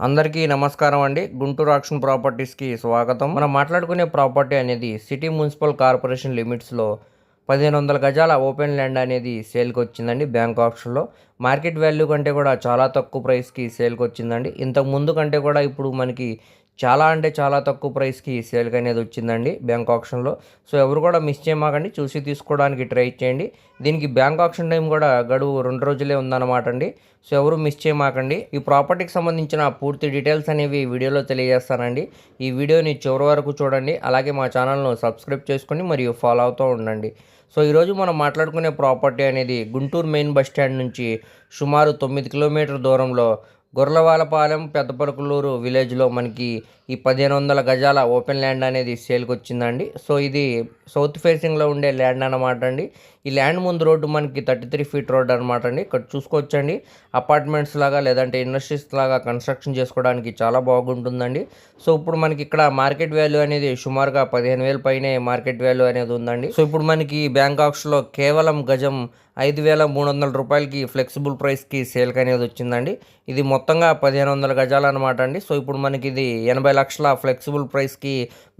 అందరికీ నమస్కారం అండి. గుంటూరు ఆక్షన్ ప్రాపర్టీస్కి స్వాగతం. మనం మాట్లాడుకునే ప్రాపర్టీ అనేది సిటీ మున్సిపల్ కార్పొరేషన్ లిమిట్స్లో పదిహేను వందల గజాల ఓపెన్ ల్యాండ్ అనేది సేల్కి వచ్చిందండి బ్యాంక్ ఆప్షన్లో. మార్కెట్ వాల్యూ కంటే కూడా చాలా తక్కువ ప్రైస్కి సేల్కి వచ్చిందండి ఇంతకు ముందు కంటే కూడా ఇప్పుడు మనకి చాలా అంటే చాలా తక్కువ ప్రైస్కి సేల్కి అనేది వచ్చిందండి బ్యాంక్ ఆప్షన్లో. సో ఎవరు కూడా మిస్ చేయమాకండి. చూసి తీసుకోవడానికి ట్రై చేయండి. దీనికి బ్యాంక్ ఆప్షన్ టైం కూడా గడువు రెండు రోజులే ఉందన్నమాట అండి. సో ఎవరు మిస్ చేయమాకండి. ఈ ప్రాపర్టీకి సంబంధించిన పూర్తి డీటెయిల్స్ అనేవి వీడియోలో తెలియజేస్తానండి. ఈ వీడియోని చివరి వరకు చూడండి. అలాగే మా ఛానల్ను సబ్స్క్రైబ్ చేసుకొని మరియు ఫాలో అవుతూ ఉండండి. సో ఈరోజు మనం మాట్లాడుకునే ప్రాపర్టీ అనేది గుంటూరు మెయిన్ బస్ స్టాండ్ నుంచి సుమారు తొమ్మిది కిలోమీటర్ దూరంలో గొర్లవాలపాలెం పెద్దపరకులూరు విలేజ్లో మనకి ఈ పదిహేను వందల గజాల ఓపెన్ ల్యాండ్ అనేది సేల్కి వచ్చిందండి. సో ఇది సౌత్ ఫేసింగ్లో ఉండే ల్యాండ్ అనమాట అండి. ఈ ల్యాండ్ ముందు రోడ్డు మనకి థర్టీ త్రీ ఫీట్ రోడ్ అనమాట అండి. ఇక్కడ చూసుకోవచ్చండి. అపార్ట్మెంట్స్ లాగా లేదంటే ఇండస్ట్రీస్ లాగా కన్స్ట్రక్షన్ చేసుకోవడానికి చాలా బాగుంటుందండి. సో ఇప్పుడు మనకి ఇక్కడ మార్కెట్ వాల్యూ అనేది సుమారుగా పదిహేను వేల పైనే మార్కెట్ వాల్యూ అనేది ఉందండి. సో ఇప్పుడు మనకి బ్యాంకాక్స్లో కేవలం గజం ఐదు వేల మూడు వందల రూపాయలకి ఫ్లెక్సిబుల్ ప్రైస్కి సేల్కి అనేది వచ్చిందండి. ఇది మొత్తంగా పదిహేను వందల గజాలు అనమాట అండి. సో ఇప్పుడు మనకి ఇది ఎనభై లక్షల ఫ్లెక్సిబుల్ ప్రైస్కి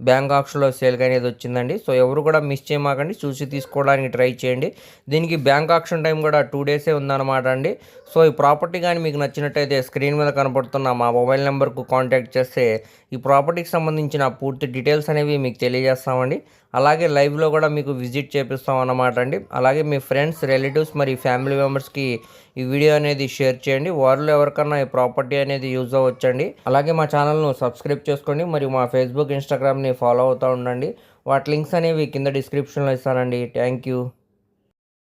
బ్యాంక్ ఆప్షన్లో సేల్కి అనేది వచ్చిందండి. సో ఎవరు కూడా మిస్ చేయమాకండి. చూసి తీసుకోవడానికి ట్రై చేయండి. దీనికి బ్యాంక్ ఆప్షన్ టైం కూడా టూ డేసే ఉందన్నమాట అండి. సో ఈ ప్రాపర్టీ కానీ మీకు నచ్చినట్టయితే స్క్రీన్ మీద కనపడుతున్న మా మొబైల్ నెంబర్కు కాంటాక్ట్ చేస్తే ఈ ప్రాపర్టీకి సంబంధించిన పూర్తి డీటెయిల్స్ అనేవి మీకు తెలియజేస్తామండి. అలాగే లైవ్లో కూడా మీకు విజిట్ చేపిస్తాం అన్నమాట అండి. అలాగే మీ ఫ్రెండ్స్ రిలేటివ్స్ మరి ఫ్యామిలీ మెంబర్స్కి ఈ వీడియో అనేది షేర్ చేయండి. వారిలో ఎవరికన్నా ఈ ప్రాపర్టీ అనేది యూజ్ అవ్వచ్చండి. అలాగే మా ఛానల్ను సబ్స్క్రైబ్ చేసుకోండి. మరియు మా ఫేస్బుక్ ఇన్స్టాగ్రామ్ని ఫాలో అవుతూ ఉండండి. వాటి లింక్స్ అనేవి కింద డిస్క్రిప్షన్లో ఇస్తానండి. Thank you.